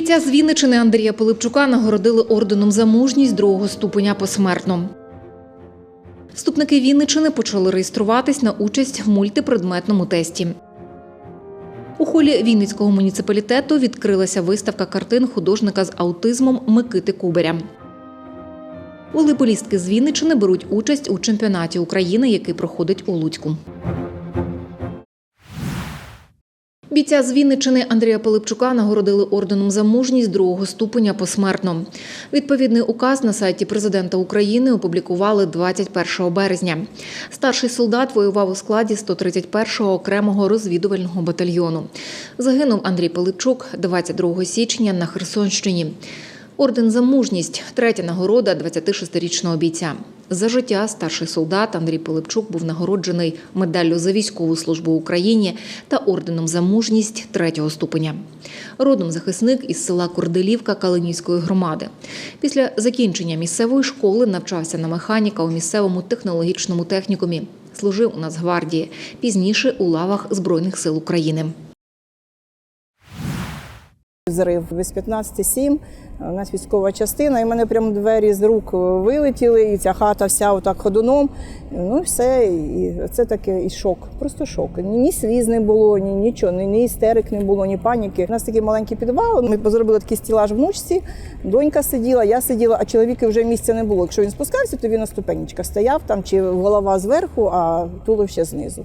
Бійця з Вінничини Андрія Пилипчука нагородили орденом за мужність другого ступеня посмертно. Вступники Вінничини почали реєструватись на участь в мультипредметному тесті. У холі Вінницького муніципалітету відкрилася виставка картин художника з аутизмом Микити Кубаря. Волейболістки з Вінничини беруть участь у чемпіонаті України, який проходить у Луцьку. Бійця з Вінничини Андрія Пилипчука нагородили орденом за мужність другого ступеня посмертно. Відповідний указ на сайті президента України опублікували 21 березня. Старший солдат воював у складі 131-го окремого розвідувального батальйону. Загинув Андрій Пилипчук 22 січня на Херсонщині. Орден за мужність третя нагорода 26-річного бійця. За життя старший солдат Андрій Пилипчук був нагороджений медаллю за військову службу Україні та орденом за мужність третього ступеня. Родом захисник із села Корделівка Калинівської громади. Після закінчення місцевої школи навчався на механіка у місцевому технологічному технікумі. Служив у Нацгвардії, пізніше у лавах Збройних сил України. Зрив з 15-7, у нас військова частина, і мене прямо двері з рук вилетіли, і ця хата вся отак ходуном. Ну і все, і це таке і шок. Просто шок. Ні, ні сліз не було, ні нічого, ні, ні істерик не було, ні паніки. У нас такий маленький підвал. Ми зробили такий стілаж внучці. Донька сиділа, я сиділа, а чоловіка вже місця не було. Якщо він спускався, то він на ступенечках стояв там, чи голова зверху, а туловище знизу.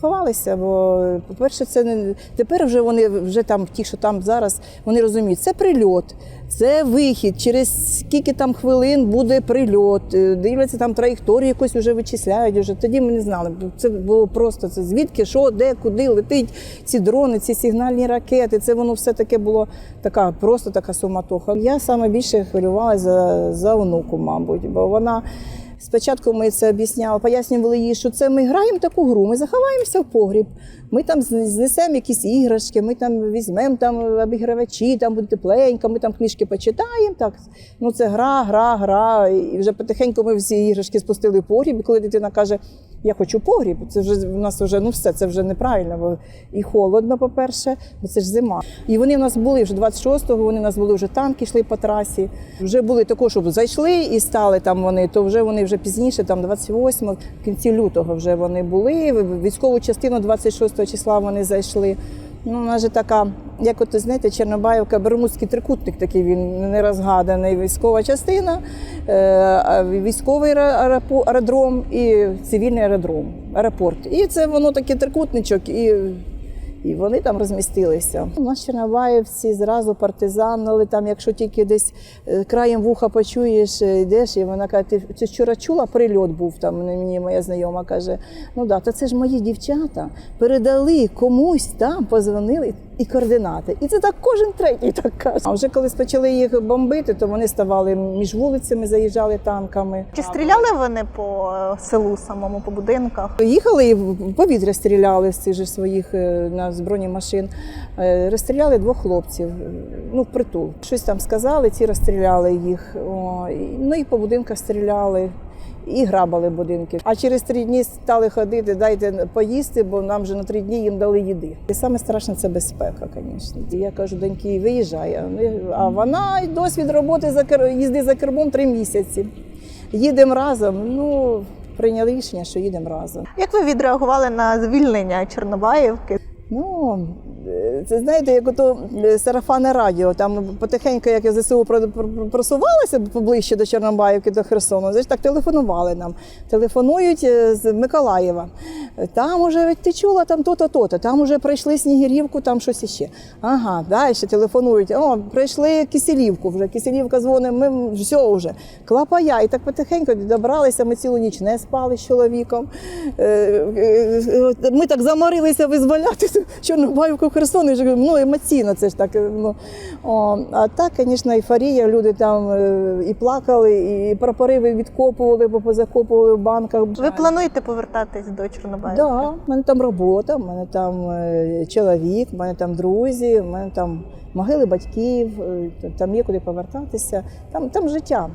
Ховалися, бо по-перше, це не тепер вже вони вже там, ті, що там зараз, вони розуміють, це прильот, це вихід. Через скільки там хвилин буде прильот. е, Дивляться там траєкторію якось вже вичисляють. Уже тоді ми не знали. Це було просто це звідки, що, де, куди летить ці дрони, ці сигнальні ракети. Це воно все таке було така, просто така суматоха. Я саме більше хвилювалася за, за онуку, мабуть, бо вона. Спочатку ми це об'ясняли, пояснювали їй, що це ми граємо таку гру, ми заховаємося в погріб, ми там знесемо якісь іграшки, ми там візьмемо там обігравачі, там буде тепленько, ми там книжки почитаємо. Так. Ну це гра, гра, гра. І вже потихеньку ми всі іграшки спустили в погріб. І коли дитина каже, я хочу погріб, це вже в нас вже ну все, це вже неправильно. Бо і холодно, по-перше, бо це ж зима. І вони в нас були вже 26-го, вони в нас були вже танки, йшли по трасі. Вже були також, щоб зайшли і стали там вони, то вже вони вже пізніше, там 28-го, в кінці лютого вже вони були. Військову частину 26 числа вони зайшли. Ну, вона же така, як от знаєте, Чорнобаївка, Бермудський трикутник такий він нерозгаданий. Військова частина, е, військовий аеродром і цивільний аеродром, аеропорт. І це воно такий трикутничок. І і вони там розмістилися. У нас Чернобаївці зразу партизанили, там, якщо тільки десь е, краєм вуха почуєш, е, йдеш, і вона каже, ти це вчора чула, прильот був там. Мені моя знайома каже, ну да, то це ж мої дівчата передали комусь там, позвонили і координати. І це так кожен третій так каже. А вже коли почали їх бомбити, то вони ставали між вулицями, заїжджали танками. Чи стріляли вони по е, селу самому, по будинках? Їхали і в повітря стріляли з цих же своїх е, на збройні машин. Е, Розстріляли двох хлопців, ну, впритул. Щось там сказали, ці розстріляли їх. О, ну і по будинках стріляли. І грабали будинки. А через три дні стали ходити, дайте поїсти, бо нам вже на три дні їм дали їди. І саме страшне це безпека, звісно. Я кажу, доньки, виїжджай. А вона досвід роботи за їзди за кермом три місяці. Їдемо разом. Ну, прийняли рішення, що їдемо разом. Як ви відреагували на звільнення Чорнобаївки? Ну, це знаєте, як ото е, сарафанне радіо. Там потихеньку, як я ЗСУ про- про- просувалася поближче до Чорнобаївки, до Херсону, знаєш, так телефонували нам. Телефонують е, з Миколаєва. Там уже ти чула там то-то, то-то, там уже пройшли Снігирівку, там щось іще. Ага, далі телефонують. О, пройшли Киселівку вже. Киселівка дзвонить, ми все вже. Клапая. І так потихеньку добралися. Ми цілу ніч не спали з чоловіком. Е, Ми так заморилися визволяти Чорнобаївку Херсон. І ну, емоційно це ж так. е, Ну, о, а так, звісно, ейфорія. Люди там е, і плакали, і прапори відкопували, бо позакопували в банках. Ви плануєте повертатись до Чорнобаївки? Да, в мене там робота, в мене там е, чоловік, в мене там друзі, в мене там могили батьків, там є куди повертатися, там, там життя.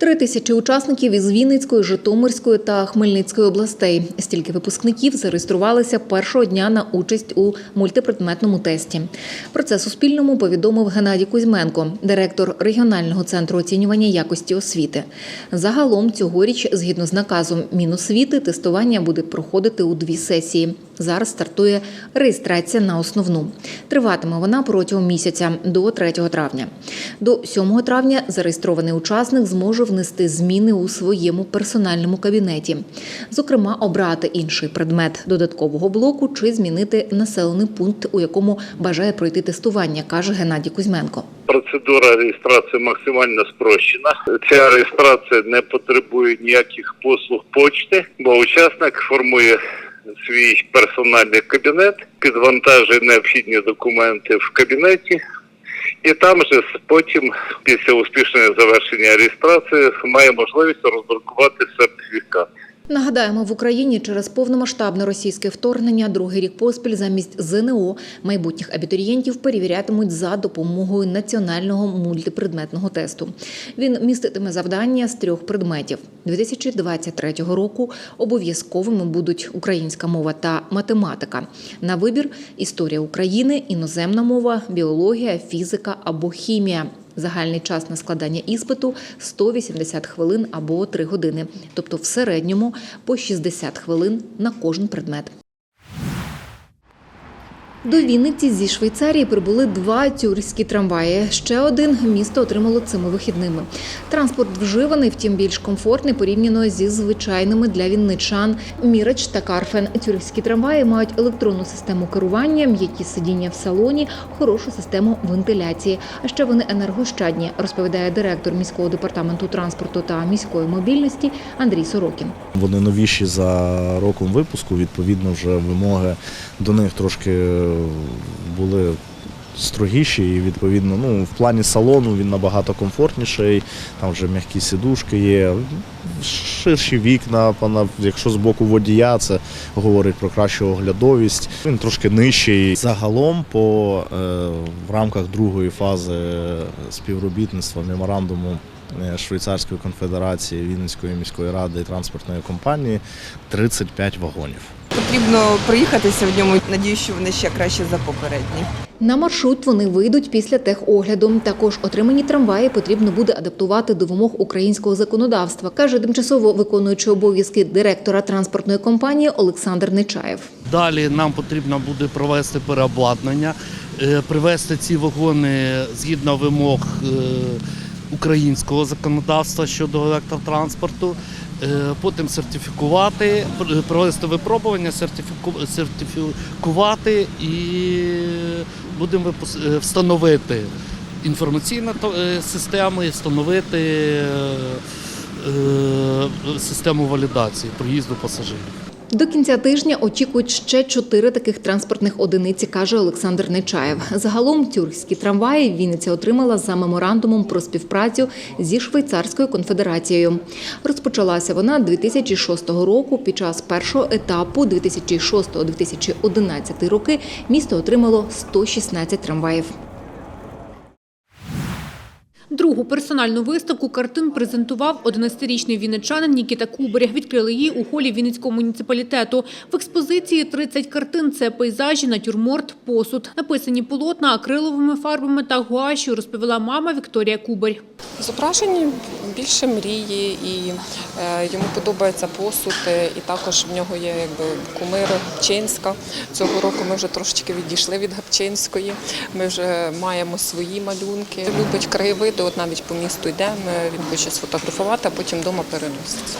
Три тисячі учасників із Вінницької, Житомирської та Хмельницької областей. Стільки випускників зареєструвалися першого дня на участь у мультипредметному тесті. Про це Суспільному повідомив Геннадій Кузьменко, директор регіонального центру оцінювання якості освіти. Загалом цьогоріч, згідно з наказом Міносвіти, тестування буде проходити у дві сесії. Зараз стартує реєстрація на основну. Триватиме вона протягом місяця до 3 травня. До 7 травня зареєстрований учасник зможе внести зміни у своєму персональному кабінеті, зокрема, обрати інший предмет додаткового блоку чи змінити населений пункт, у якому бажає пройти тестування, каже Геннадій Кузьменко. Процедура реєстрації максимально спрощена. Ця реєстрація не потребує ніяких послуг почти, бо учасник формує свій персональний кабінет, підвантажує необхідні документи в кабінеті. І там же потім, після успішного завершення реєстрації, має можливість роздрукувати сертифікат. Нагадаємо, в Україні через повномасштабне російське вторгнення другий рік поспіль замість ЗНО майбутніх абітурієнтів перевірятимуть за допомогою національного мультипредметного тесту. Він міститиме завдання з трьох предметів. 2023 року обов'язковими будуть українська мова та математика. На вибір історія України, іноземна мова, біологія, фізика або хімія. Загальний час на складання іспиту 180 хвилин або 3 години, тобто в середньому по 60 хвилин на кожен предмет. До Вінниці зі Швейцарії прибули два тюркські трамваї. Ще один місто отримало цими вихідними. Транспорт вживаний, втім більш комфортний порівняно зі звичайними для вінничан Мірач та Карфен. Тюркські трамваї мають електронну систему керування, м'які сидіння в салоні, хорошу систему вентиляції. А ще вони енергощадні, розповідає директор міського департаменту транспорту та міської мобільності Андрій Сорокін. Вони новіші за роком випуску, відповідно, вже вимоги до них трошки були строгіші, і відповідно, ну, в плані салону він набагато комфортніший, там вже м'які сидушки є, ширші вікна, якщо з боку водія, це говорить про кращу оглядовість. Він трошки нижчий. Загалом, по, е, в рамках другої фази співробітництва меморандуму е, Швейцарської конфедерації, Вінницької міської ради і транспортної компанії 35 вагонів. Потрібно проїхатися в ньому. Надію, що вони ще краще за попередні. На маршрут вони вийдуть після техогляду. Також отримані трамваї потрібно буде адаптувати до вимог українського законодавства, каже тимчасово виконуючий обов'язки директора транспортної компанії Олександр Нечаєв. Далі нам потрібно буде провести переобладнання, е, привести ці вагони згідно вимог е, українського законодавства щодо електротранспорту, потім сертифікувати, пр- провести випробування, сертифіку- сертифікувати і будемо е, встановити інформаційну е, встановити е, е, систему валідації проїзду пасажирів. До кінця тижня очікують ще чотири таких транспортних одиниці, каже Олександр Нечаєв. Загалом тюркські трамваї Вінниця отримала за меморандумом про співпрацю зі Швейцарською конфедерацією. Розпочалася вона 2006 року. Під час першого етапу 2006-2011 роки місто отримало 116 трамваїв. Другу персональну виставку картин презентував 11-річний вінничанин Нікіта Кубарь. Відкрили її у холі Вінницького муніципалітету. В експозиції 30 картин – це пейзажі, натюрморт, посуд. Написані полотна акриловими фарбами та гуашю, розповіла мама Вікторія Кубарь. Зображені більше мрії, і е, йому подобається посуд, е, і також в нього є якби кумир Гапчинська. Цього року ми вже трошечки відійшли від Гапчинської. Ми вже маємо свої малюнки. Любить краєвиди, от навіть по місту йдемо, він хоче сфотографувати, а потім вдома переноситься.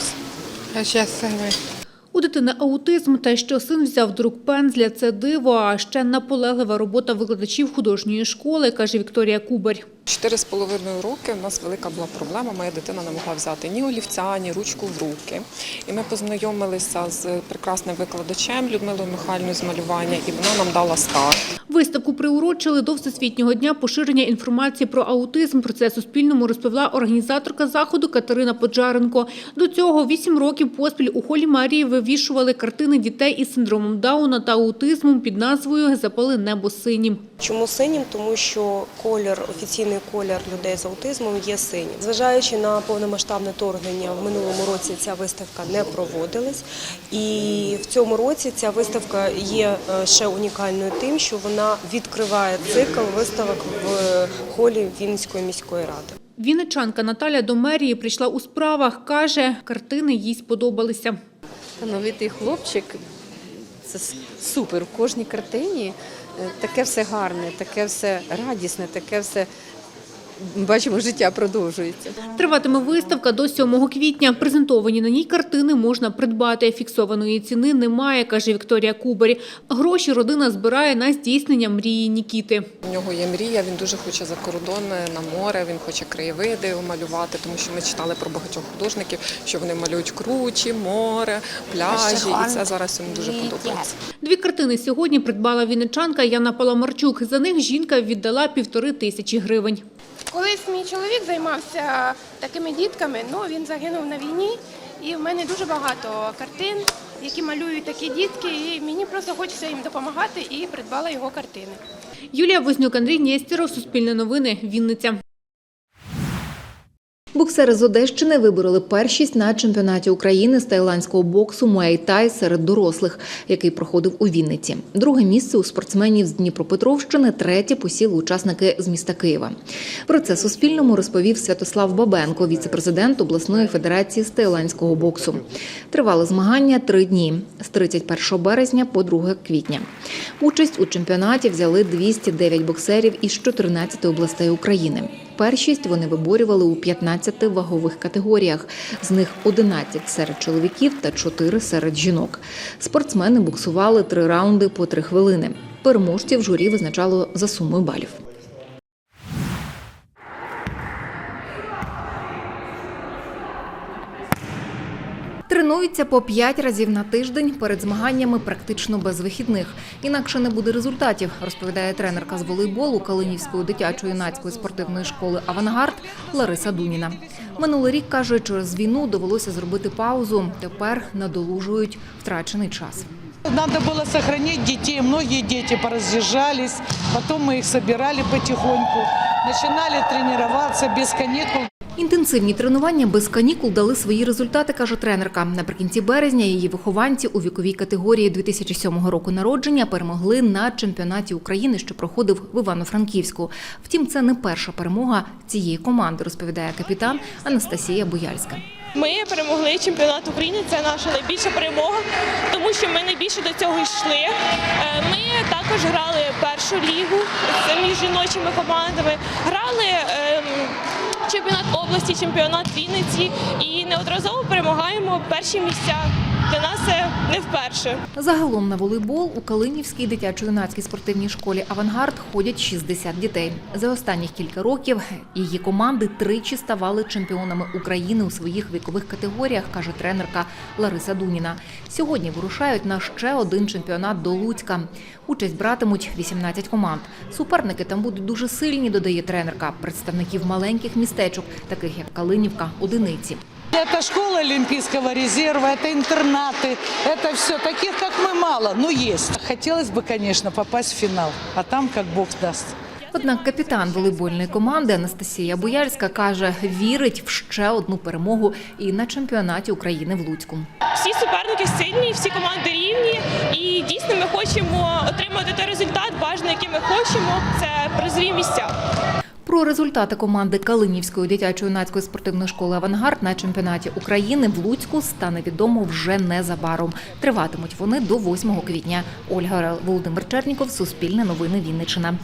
У дитини аутизм, те, що син взяв до рук пензля – це диво, а ще наполеглива робота викладачів художньої школи, каже Вікторія Кубарь. Чотири з половиною роки в нас велика була проблема. Моя дитина не могла взяти ні олівця, ні ручку в руки. І ми познайомилися з прекрасним викладачем Людмилою Михайлівною з малювання, і вона нам дала старт. Виставку приурочили до Всесвітнього дня поширення інформації про аутизм. Про це Суспільному розповіла організаторка заходу Катерина Поджаренко. До цього вісім років поспіль у холі Марії вивішували картини дітей із синдромом Дауна та аутизмом під назвою «Запали небо синім». Чому синім? Тому що колір, офіційний колір людей з аутизмом є синім. Зважаючи на повномасштабне вторгнення, в минулому році ця виставка не проводилась, і в цьому році ця виставка є е, ще унікальною тим, що вона відкриває цикл виставок в холі Вінницької міської ради. Вінничанка Наталя до мерії прийшла у справах. Каже, картини їй сподобалися. Талановитий хлопчик це супер. В кожній картині е, таке все гарне, таке все радісне, таке все бачимо, життя продовжується. Триватиме виставка до 7 квітня. Презентовані на ній картини можна придбати. Фіксованої ціни немає, каже Вікторія Кубарі. Гроші родина збирає на здійснення мрії Нікіти. У нього є мрія, він дуже хоче за кордон на море, він хоче краєвиди малювати, тому що ми читали про багатьох художників, що вони малюють кручі, море, пляжі, і це зараз йому дуже подобається. Дві картини сьогодні придбала вінничанка Яна Паламарчук. За них жінка віддала півтори тисячі гривень. Колись мій чоловік займався такими дітками, ну він загинув на війні, і в мене дуже багато картин, які малюють такі дітки, і мені просто хочеться їм допомагати і придбала його картини. Юлія Вознюк, Андрій Нєстєров, Суспільне новини, Вінниця. Боксери з Одещини вибороли першість на чемпіонаті України з тайландського боксу Муай-Тай серед дорослих, який проходив у Вінниці. Друге місце у спортсменів з Дніпропетровщини, третє посіли учасники з міста Києва. Про це Суспільному розповів Святослав Бабенко, віце-президент обласної федерації з тайландського боксу. Тривали змагання три дні з 31 березня по 2 квітня. Участь у чемпіонаті взяли 209 боксерів із 14 областей України. Першість вони виборювали у 15 вагових категоріях, з них 11 серед чоловіків та 4 серед жінок. Спортсмени буксували три раунди по три хвилини. Переможців журі визначало за сумою балів. Тренуються по 5 разів на тиждень перед змаганнями практично без вихідних. Інакше не буде результатів, розповідає тренерка з волейболу Калинівської дитячо-юнацької спортивної школи Авангард Лариса Дуніна. Минулий рік каже, через війну довелося зробити паузу. Тепер надолужують втрачений час. Надо было сохранить детей. Многие дети поразъезжались. Потом мы их собирали потихоньку. Начинали тренироваться без каникул. Інтенсивні тренування без канікул дали свої результати, каже тренерка. Наприкінці березня її вихованці у віковій категорії 2007 року народження перемогли на чемпіонаті України, що проходив в Івано-Франківську. Втім, це не перша перемога цієї команди, розповідає капітан Анастасія Буяльська. Ми перемогли чемпіонат України. Це наша найбільша перемога, тому що ми найбільше до цього йшли. Е, Ми також грали першу лігу з жіночими командами. Грали ем, чемпіонат області, чемпіонат Вінниці і неодноразово перемагаємо перші місця. Для нас це не вперше. Загалом на волейбол у Калинівській дитячо-юнацькій спортивній школі Авангард ходять 60 дітей. За останніх кілька років її команди тричі ставали чемпіонами України у своїх вікових категоріях, каже тренерка Лариса Дуніна. Сьогодні вирушають на ще один чемпіонат до Луцька. Участь братимуть 18 команд. Суперники там будуть дуже сильні, додає тренерка. Представників маленьких містечок, таких як Калинівка, одиниці. Это школа Олимпийского резерва, это интернаты, это все. Таких, как мы, мало, но есть. Хотелось бы, конечно, попасть в финал, а там как Бог даст. Однак капітан волейбольної команди Анастасія Бояльська каже, вірить в ще одну перемогу і на чемпіонаті України в Луцьку. Всі суперники сильні, всі команди рівні, і дійсно ми хочемо отримати той результат, бажаний, який ми хочемо. Це призові місця. Про результати команди Калинівської дитячо-юнацької спортивної школи Авангард на чемпіонаті України в Луцьку стане відомо вже незабаром. Триватимуть вони до 8 квітня. Ольга Володимир Черніков, Суспільне новини Вінниччина.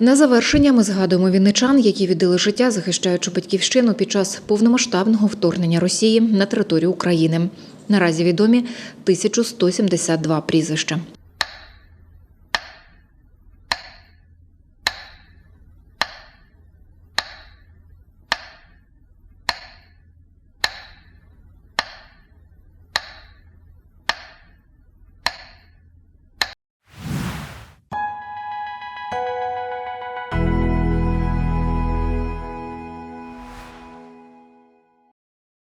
На завершення ми згадуємо вінничан, які віддали життя, захищаючи батьківщину під час повномасштабного вторгнення Росії на територію України. Наразі відомі 1172 прізвища.